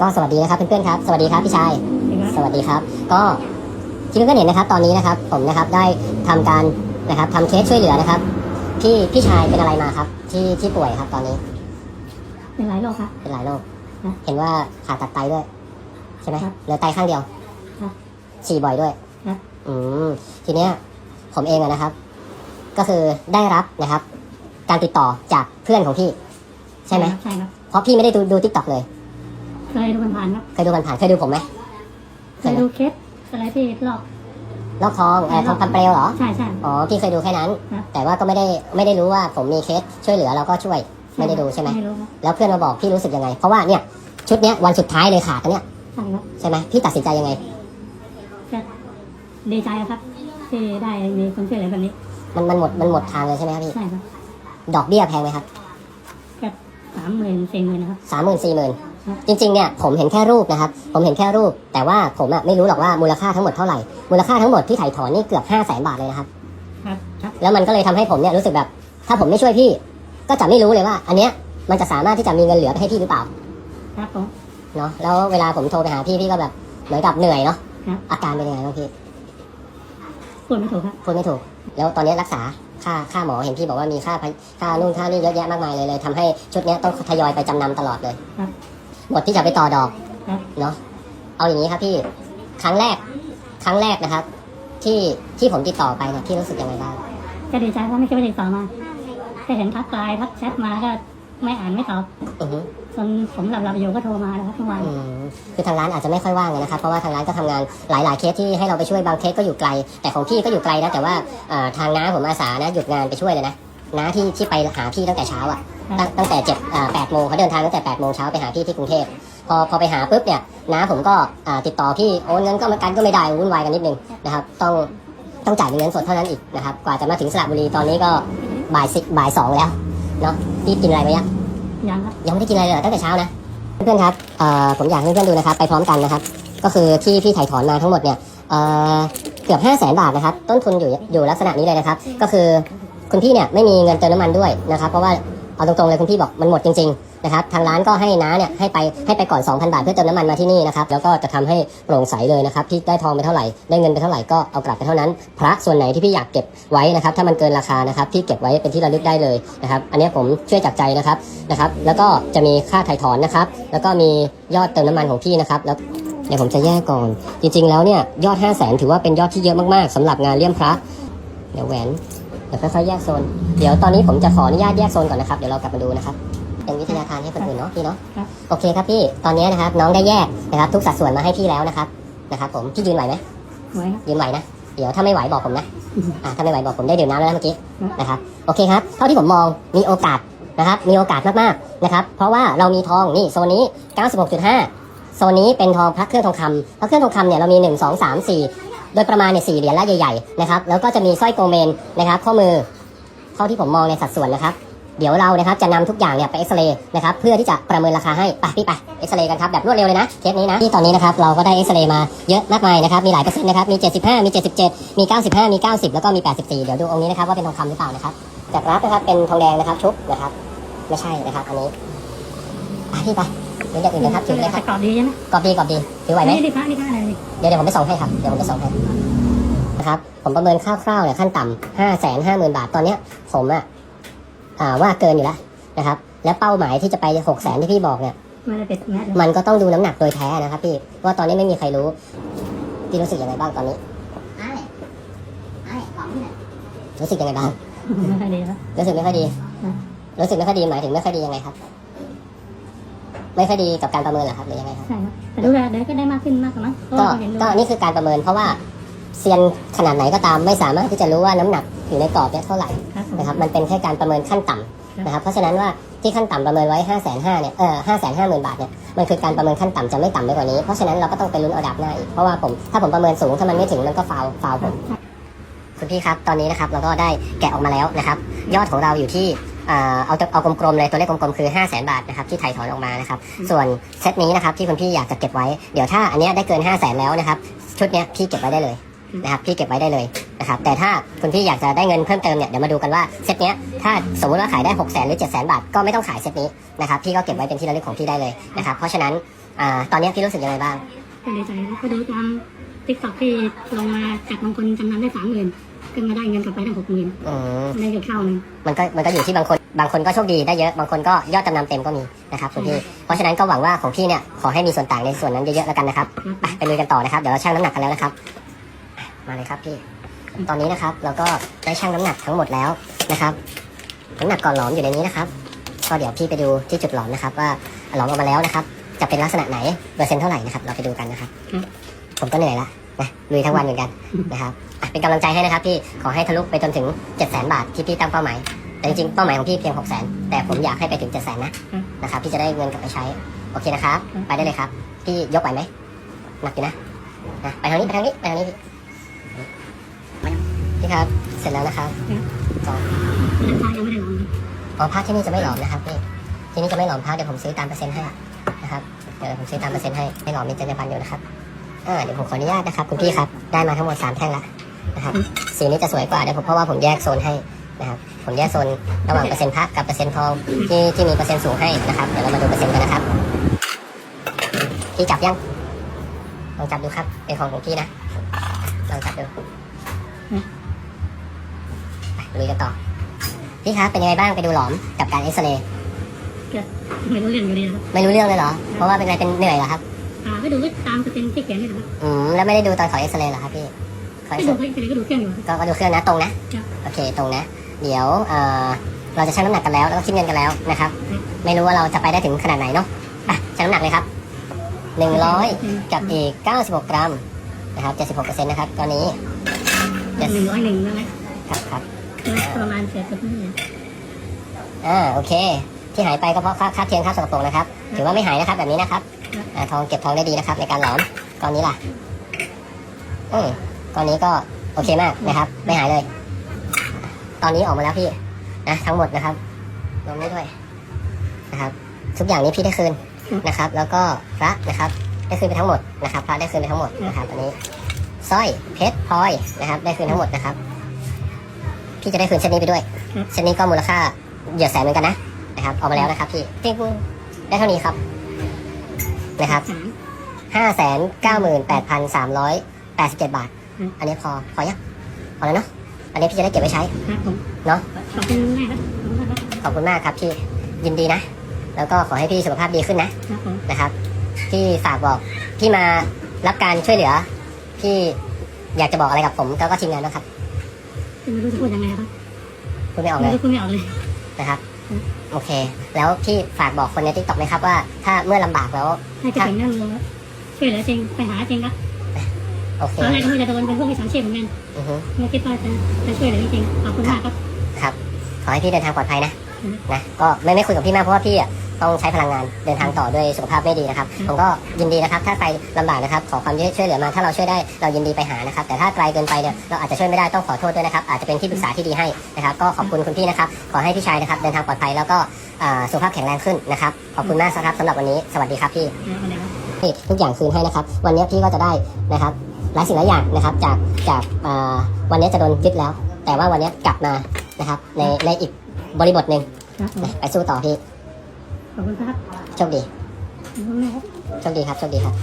ก็สวัสดีนะครับเพื่อนๆครับ สวัสดีครับพี่ชายนะครับสวัสดีครับ ก็ที่เพื่อนๆเห็นนะครับ ตอนนี้นะครับ ผมนะครับได้ทำการนะครับทำเคสช่วยเหลือนะครับ พี่พี่ชายเป็นอะไรมาครับ ที่ที่ป่วยครับ ตอนนี้เป็นหลายโรคครับเป็นหลายโรคครับเห็นว่าผ่าตัดไตด้วย ใช่ไหมครับเหลือไตข้างเดียวครับฉี่บ่อยด้วยครับอืมทีเนี้ย ผมเองอะนะครับ ก็คือได้รับนะครับ การติดต่อจากเพื่อนของพี่ ใช่ไหมใช่ครับเพราะพี่ไม่ได้ดูดูทิกตอกเลย เคยดูผ่านๆครับเคยดูผ่านๆเคยดูผมไหมเคยดูเคสอะไรที่ลอกลอกทองเอ่อทองคำเปลวเหรอใช่ใช่อ๋อพี่เคยดูแค่นั้นครับแต่ว่าก็ไม่ได้ไม่ได้รู้ว่าผมมีเคสช่วยเหลือเราก็ช่วยไม่ได้ดูใช่ไหมไม่รู้ครับแล้วเพื่อนมาบอกพี่รู้สึกยังไง เพราะว่าเนี่ยชุดเนี้ยวันสุดท้ายเลยขาดกันเนี่ยใช่ครับใช่ไหมพี่ตัดสินใจยังไงก็ดีใจครับที่ได้มีคนช่วยเหลือแบบนี้ มันมันหมดมันหมดทางเลยใช่ไหมครับพี่ใช่ครับดอกเบี้ยแพงไหมครับก็สามหมื่นสี่หมื่นนะครับสามหมื่นสี่หมื่นครับ จริงๆเนี่ยผมเห็นแค่รูปนะครับ ผมเห็นแค่รูป แต่ว่าผมอะไม่รู้หรอกว่ามูลค่าทั้งหมดเท่าไหร่ มูลค่าทั้งหมดที่ถ่ายถอนนี่เกือบห้าแสนบาทเลยนะครับ ครับครับแล้วมันก็เลยทำให้ผมเนี่ยรู้สึกแบบ ถ้าผมไม่ช่วยพี่ ก็จะไม่รู้เลยว่า อันเนี้ยมันจะสามารถที่จะมีเงินเหลือไปให้พี่หรือเปล่าครับผม เนาะแล้วเวลาผมโทรไปหาพี่พี่ก็แบบเหมือนกับเหนื่อยเนาะครับ อาการเป็นยังไงบ้างพี่พูดไม่ถูกครับพูดไม่ถูก แล้วตอนนี้รักษาค่าค่าหมอเห็นพี่บอกว่ามีค่าพยค่านู่นค่านี่เยอะแยะมากมายเลยเลยทำให้ชุดเนี้ยต้องทยอยไปจำนำตลอดเลย ครับ หมดที่จะไปต่อดอกครับเนาะเอาอย่างนี้ครับพี่ครั้งแรก ครั้งแรกนะครับ ที่ที่ผมติดต่อไปเนี่ยพี่รู้สึกยังไงบ้างก็ดีใจเพราะไม่คิดว่าจะติดต่อมาแค่เห็นทักไลน์ทักแชทมาก็ไม่อ่านไม่ตอบอือฮึจนผมหลับๆอยู่ก็โทรมาแล้วครับทุกวันอืมคือทางร้านอาจจะไม่ค่อยว่างเลยนะครับ เพราะว่าทางร้านก็ทำงานหลาย ๆ เคสที่ให้เราไปช่วยบางเคสก็อยู่ไกล แต่ของพี่ก็อยู่ไกลนะแต่ว่าเอ่อทางน้าผมอาสานะหยุดงานไปช่วยเลยนะน้าที่ที่ไปหาพี่ตั้งแต่เช้าอะ ตั้งตั้งแต่เจ็ดอ่าแปดโมงเขาเดินทางตั้งแต่แปดโมงเช้าไปหาพี่ที่กรุงเทพพอพอไปหาปุ๊บเนี่ยน้าผมก็อ่าติดต่อพี่โอนเงินก็มากันก็ไม่ได้วุ่นวายกันนิดนึงนะครับต้องต้องจ่ายเป็นเงินสดเท่านั้นอีกนะครับกว่าจะมาถึงสระบุรีตอนนี้ก็บ่ายสิบ่ายสองแล้วเนาะพี่กินอะไรไปยังยังครับยังไม่ได้กินอะไรเลยเหรอตั้งแต่เช้านะเพื่อนๆครับเอ่อผมอยากให้เพื่อนๆดูนะครับไปพร้อมกันนะครับ ก็คือที่พี่ถ่ายถอนมาทั้งหมดเนี่ยเอ่อเกือบ5 0 0แสนบาทนะครับต้นทุนอยู่อยู่ลักษณะนี้เลยนะครับ ก็คือคุณพี่เนี่ยไม่มีเงินเติมน้ำมันด้วยนะครับ เพราะว่า เอาตรงๆเลยคุณพี่บอกมันหมดจริงๆนะครับทางร้านก็ให้น้าเนี่ยให้ไปให้ไปก่อน 2,000 บาทเพื่อเติมน้ำมันมาที่นี่นะครับแล้วก็จะทำให้โปร่งใสเลยนะครับพี่ได้ทองไปเท่าไหร่ได้เงินไปเท่าไหร่ก็เอากลับไปเท่านั้น พระส่วนไหนที่พี่อยากเก็บไว้นะครับถ้ามันเกินราคานะครับพี่เก็บไว้เป็นที่ระลึกได้เลยนะครับอันนี้ผมช่วยจากใจนะครับนะครับ แล้วก็จะมีค่าถ่ายถอนนะครับแล้วก็มียอดเติมน้ำมันของพี่นะครับแล้วเดี๋ยวผมจะแยกก่อน จริง ๆ แล้วเนี่ยยอด 5 0 0แสนถือว่าเป็นยอดที่เยอะมากๆสำหรับงานเลี่ยมพระเดี๋ยวแหวน ดี๋ยวค่อยๆแยกโซน เดี๋ยวตอนนี้ผมจะขออนุญาตแยกโซนก่อนนะครับ เดี๋ยวเรากลับมาดูนะครับ เป็นวิทยาทานให้คนอื่นเนาะพี่เนาะ ครับโอเคครับพี่ ตอนนี้นะครับน้องได้แยกนะครับ ทุกสัดส่วนมาให้พี่แล้วนะครับ นะครับ ผม พี่ยืนไหวไหม ไว้ครับ ยืนไหวนะ เดี๋ยวถ้าไม่ไหวบอกผมนะอืมอ่าถ้าไม่ไหวบอกผมได้ดื่มน้ำแล้วนะเมื่อกี้ครับ นะครับ โอเคครับ เท่าที่ผมมองมีโอกาสนะครับ มีโอกาสมากๆนะครับ เพราะว่าเรามีทองนี่โซนนี้ 96.5 โซนนี้เป็นทองพระเครื่องทองคำพระเครื่องทองคำเนี่ยเรามี 1 2 3 4 โดยประมาณเนี่ยสี่เหรียญละใหญ่ๆนะครับแล้วก็จะมีสร้อยโกเมนนะครับข้อมือเท่าที่ผมมองในสัดส่วนนะครับ เดี๋ยวเรานะครับจะนำทุกอย่างเนี่ยไปเอ็กซเรย์นะครับเพื่อที่จะประเมินราคาให้ไปพี่ไปเอ็กซเรย์กันครับแบบรวดเร็วเลยนะเคสนี้นะที่ตอนนี้นะครับเราก็ได้เอ็กซเรย์มาเยอะมากมายนะครับมีหลายเปอร์เซ็นต์นะครับมี 75 มี 77 มี 95 มี 90 แล้วก็มี 84 เดี๋ยวดูองค์นี้นะครับว่าเป็นทองคำหรือเปล่านะครับจากรับนะครับเป็นทองแดงนะครับชุบนะครับไม่ใช่นะครับอันนี้ไปพี่ไปเดี๋ยวอย่างอื่นนะครับถือเลยครับแต่กรอบดีใช่ไหมกรอบดีกรอบดีถือไหวไหมนี่ดิพระนี่พระอะไรนี่ เดี๋ยวเดี๋ยวผมไปส่งให้ครับ เดี๋ยวผมไปส่งให้นะครับ ผมประเมินคร่าวๆเนี่ยขั้นต่ำห้าแสนห้าหมื่นบาทตอนเนี้ย ผมอะอ่าว่าเกินอยู่แล้วนะครับ แล้วเป้าหมายที่จะไปหกแสนที่พี่บอกเนี่ยไม่ได้ติดแมสเลยมันก็ต้องดูน้ำหนักโดยแท้นะครับพี่ว่าตอนนี้ไม่มีใครรู้พี่รู้สึกยังไงบ้างตอนนี้รู้สึกยังไงบ้างไม่ค่อยดีครับรู้สึกไม่ค่อยดีอืมรู้สึกไม่ค่อยดีหมายถึงไม่ค่อยดียังไงครับ ไม่ค่อยดีกับการประเมินเหรอครับหรือยังไงครับใช่ครับแต่ดูแลเดี๋ยวก็ได้มากขึ้นมากกว่ามั้งเพราะก็ว่าเห็นดูก็นี่คือการประเมินเพราะว่าเซียนขนาดไหนก็ตามไม่สามารถที่จะรู้ว่าน้ำหนักอยู่ในกรอบเนี่ยเท่าไหร่ครับผม นะครับมันเป็นแค่การประเมินขั้นต่ำนะครับเพราะฉะนั้นว่าที่ขั้นต่ำประเมินไว้5 5 0 0 0เนี่ยเออห้าแสนห้าหมื่นบาทเนี่ยมันคือการประเมินขั้นต่ำจะไม่ต่ำไปกว่านี้เพราะฉะนั้นเราก็ต้องไปลุ้นเอาดับหน้าอีกเพราะว่าผมถ้าผมประเมินสูงถ้ามันไม่ถึงมันก็ฟาวฟาวผม คุณพี่ครับ ตอนนี้นะครับเราก็ได้แกะออกมาแล้วนะครับ ยอดของเราอยู่ที่อ่า เอาเอากลมๆเลยตัวเลขกลมๆคือ 5 0 0 0 0 0 บาทนะครับที่ไถ่ถอนออกมานะครับส่วนเซตนี้นะครับที่คุณพี่อยากจะเก็บไว้ เดี๋ยวถ้าอันเนี้ยได้เกิน 5 0 0 0 0 0แล้วนะครับชุดเนี้ยพี่เก็บไว้ได้เลยนะครับพี่เก็บไว้ได้เลยนะครับแต่ถ้าคุณพี่อยากจะได้เงินเพิ่มเติมเนี่ยเดี๋ยวมาดูกันว่าเซตเนี้ยถ้าสมมติว่าขายได้ 6 0 0 0 0 0 หรือ 7 0 0 0 0บาทก็ไม่ต้องขายเซตนี้นะครับพี่ก็เก็บไว้เป็นที่ระลึกของพี่ได้เลยนะครับเพราะฉะนั้นอ่าตอนนี้พี่รู้สึกยังไงบ้าง ก็ดีใจแล้วก็ดูตามติ๊กต็อกที่ลงมาจากบางคนจำนำได้สามหมื่น ก็มาได้เงินกลับไปตั้งหกหมื่นอืมได้เงินเข้าหนึ่งมันก็มันก็อยู่ที่บางคนบางคนก็โชคดีได้เยอะบางคนก็ยอดจำนำเต็มก็มีนะครับคุณพี่เพราะฉะนั้นก็หวังว่าของพี่เนี่ยขอให้มีส่วนต่างในส่วนนั้นเยอะๆแล้วกันนะครับครับไปไปลุยกันต่อนะครับเดี๋ยวเราชั่งน้ำหนักกันแล้วนะครับมาเลยครับพี่ตอนนี้นะครับเราก็ได้ชั่งน้ำหนักทั้งหมดแล้วนะครับน้ำหนักก่อนหลอมอยู่ในนี้นะครับก็เดี๋ยวพี่ไปดูที่จุดหลอมนะครับ ว่าหลอมออกมาแล้วนะครับ จะเป็นลักษณะไหนเปอร์เซ็นต์เท่าไหร่นะครับ เราไปดูกันนะครับ ผมก็เหนื่อยละนะ ลุยทั้งวันเหมือนกันนะครับอะเป็นกำลังใจให้นะครับพี่ขอให้ทะลุไปจนถึง7 0 0 0 0 0บาทที่พี่ตั้งเป้าหมายแต่จริงๆเป้าหมายของพี่เพียง6 0 0 0 0แต่ผมอยากให้ไปถึง7 0 0 0 0 0นะนะครับพี่จะได้เงินกลับไปใช้ โอเคนะครับ ไปได้เลยครับ พี่ยกไหวไหมหนักอยู่นะนะไปทางนี้ไปทางนี้ไปทางนี้พี่พี่ครับ เสร็จแล้วนะครับก็ราคายังไม่ได้ลงอ๋อผ้าที่นี่จะไม่หลอมนะครับพี่ที่นี่จะไม่หลอมผ้าเดี๋ยวผมซื้อตามเปอร์เซ็นต์ให้นะครับเดี๋ยวผมซื้อตามเปอร์เซ็นต์ให้ไม่หลอมมีจรรยาบรรณอยู่นะครับ อ่าเดี๋ยวผมขออนุญาตนะครับคุณพี่ครับได้มาทั้งหมดสามแท่งละนะครับสีนี้จะสวยกว่าเดี๋ยวผมเพราะว่าผมแยกโซนให้นะครับผมแยกโซนระหว่างเปอร์เซ็นต์พระกับเปอร์เซ็นต์ทองที่ที่มีเปอร์เซ็นต์สูงให้นะครับเดี๋ยวเรามาดูเปอร์เซ็นต์กันนะครับพี่จับยังลองจับดูครับเป็นของของพี่นะลองจับดูไปลุยกันต่อพี่ครับเป็นยังไงบ้างไปดูหลอมกับการเอ็กซเรย์ก็ไม่รู้เรื่องอยู่ดีนะครับไม่รู้เรื่องเลยเหรอเพราะว่าเป็นอะไรเป็นเหนื่อยเหรอครับ อ่าก็ดูก็ตามเปอร์เซ็นต์ที่เขียนนี่นะครับอืมแล้วไม่ได้ดูตอนขอเอ็กซเรย์เหรอครับพี่ขอก็เอ็กซดูเรย์ก็ก็ดูเครื่องอยู่ก็ก็ดูเครื่องนะตรงนะครับโอเคตรงนะ เดี๋ยวเอ่อเราจะชั่งน้ำหนักกันแล้วแล้วก็คิดเงินกันแล้วนะครับ ไม่รู้ว่าเราจะไปได้ถึงขนาดไหนเนาะไปชั่งน้ำหนักเลยครับหนึ่งร้อยกับอีกเก้าสิบหกกรัมนะครับเจ็ดสิบหกเปอร์เซ็นต์นะครับตอนนี้หนึ่งร้อยหนึ่งนั่นแหละครับครับประมาณเศษสุดนี่อ่าโอเค ที่หายไปก็เพราะค่าค่าเทียนค่าสกปรกนะครับ ถือว่าไม่หายนะครับแบบนี้นะครับครับอ่า ทองเก็บทองได้ดีนะครับ ในการหลอมก้อนนี้ล่ะอืมก้อนนี้ก็โอเคมากนะครับ ไม่หายเลย ตอนนี้ออกมาแล้วพี่นะทั้งหมดนะครับรวมนี้ด้วยนะครับ ทุกอย่างนี้พี่ได้คืนนะครับ แล้วก็พระนะครับ ได้คืนไปทั้งหมดนะครับ พระได้คืนไปทั้งหมดนะครับอันนี้สร้อยเพชรพลอยนะครับ ได้คืนทั้งหมดนะครับ พี่จะได้คืนเช่นนี้ไปด้วยเช่นนี้ก็มูลค่าเหยียดแสนเหมือนกันนะนะครับ ออกมาแล้วนะครับพี่ติ๊งได้เท่านี้ครับ นะครับสามห้าแสนเก้าหมื่นแปดพันสามร้อยแปดสิบเจ็ดบาทอืมอันนี้พอ พอยังพอแล้วเนาะ อันนี้พี่จะได้เก็บไว้ใช้ครับผมเนาะขอบคุณมากครับขอบคุณมากครับ ขอบคุณมากครับพี่ยินดีนะ แล้วก็ขอให้พี่สุขภาพดีขึ้นนะครับผมนะครับ พี่ฝากบอก พี่มารับการช่วยเหลือ พี่อยากจะบอกอะไรกับผมแล้วก็ทีมงานนะครับไม่รู้จะพูดยังไงครับพูดไม่ออกไม่เลยรู้พูดไม่ออกเลยนะครับอืม โอเค แล้วพี่ฝากบอกคนในทิกตอกไหมครับว่าถ้าเมื่อลำบากแล้วให้กระถิ่นนั่นเลยช่วยเหลือจริงไปหาจริงครับโอเคตอนแรกก็ไม่จะโดนเป็นพวกมิจฉาชีพเหมือนกันอือฮึไม่คิดว่าจะจะช่วยเหลือจริงๆขอบคุณมากครับ ครับ ขอให้พี่เดินทางปลอดภัยนะอืมนะ ก็ไม่ไม่คุยกับพี่มากเพราะว่าพี่อะ ต้องใช้พลังงานเดินทางต่อด้วยสุขภาพไม่ดีนะครับอืมผมก็ยินดีนะครับถ้าใครลำบากนะครับขอความช่วยเหลือมาถ้าเราช่วยได้เรายินดีไปหานะครับ แต่ถ้าไกลเกินไปเนี่ยเราอาจจะช่วยไม่ได้ต้องขอโทษด้วยนะครับอาจจะเป็นที่ปรึกษาที่ดีให้นะครับก็ขอบคุณคุณพี่นะครับขอให้พี่ชายนะครับเดินทางปลอดภัยแล้วก็อ่าสุขภาพแข็งแรงขึ้นนะครับขอบคุณมากครับสำหรับวันนี้สวัสดีครับพี่นะอะไรครับพี่ทุกอย่างคืนให้นะครับ วันนี้พี่ก็จะได้นะครับหลายสิ่งหลายอย่างนะครับจากจากอ่าวันนี้จะโดนยึดแล้ว แต่ว่าวันนี้กลับมานะครับในในอีกบริบทหนึ่งครับผมนะไปสู้ต่อพี่ ขอบคุณครับโชค